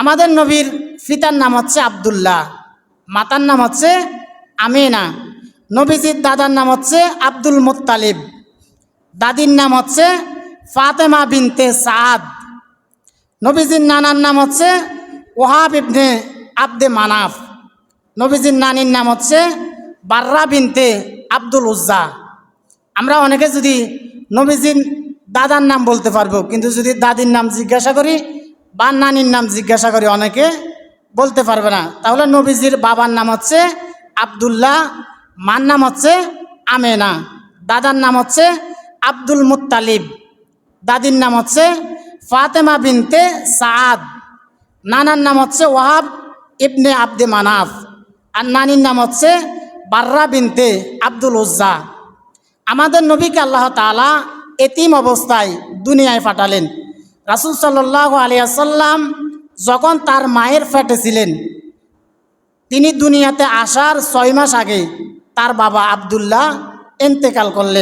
আমাদের নবীর পিতার নাম হচ্ছে আবদুল্লাহ, মাতার নাম হচ্ছে আমিনা, নবীজির দাদার নাম হচ্ছে আব্দুল মুত্তালিব, দাদির নাম হচ্ছে ফাতেমা বিনতে সাদ, নবীজির নানার নাম হচ্ছে ওহাব ইবনে আব্দে মানাফ, নবীজির নানির নাম হচ্ছে বার্রা বিনতে আব্দুল উজ্জা। আমরা অনেকে যদি নবীজির দাদার নাম বলতে পারব, কিন্তু যদি দাদির নাম জিজ্ঞাসা করি বা নানির নাম জিজ্ঞাসা করি অনেকে, বলতে পারবে না। তাহলে নবীজির বাবার নাম হচ্ছে আবদুল্লাহ, মার নাম হচ্ছে আমেনা, দাদার নাম হচ্ছে আব্দুল মুত্তালিব, দাদির নাম হচ্ছে ফাতেমা বিনতে সাদ নানার নাম হচ্ছে ওয়াহাব ইবনে আব্দে মানাফ, আর নানির নাম হচ্ছে বার্রা বিনতে আব্দুল উজ্জা। আমাদের নবীকে আল্লাহ তালা এতিম অবস্থায় দুনিয়ায় পাঠালেন। রাসুল সাল্লাহ আলিয়াসাল্লাম যখন তার মায়ের ফ্যাটে ছিলেন, তিনি দুনিয়াতে আসার ছয় মাস আগে তার বাবা আবদুল্লাহ এন্তেকাল করলেন।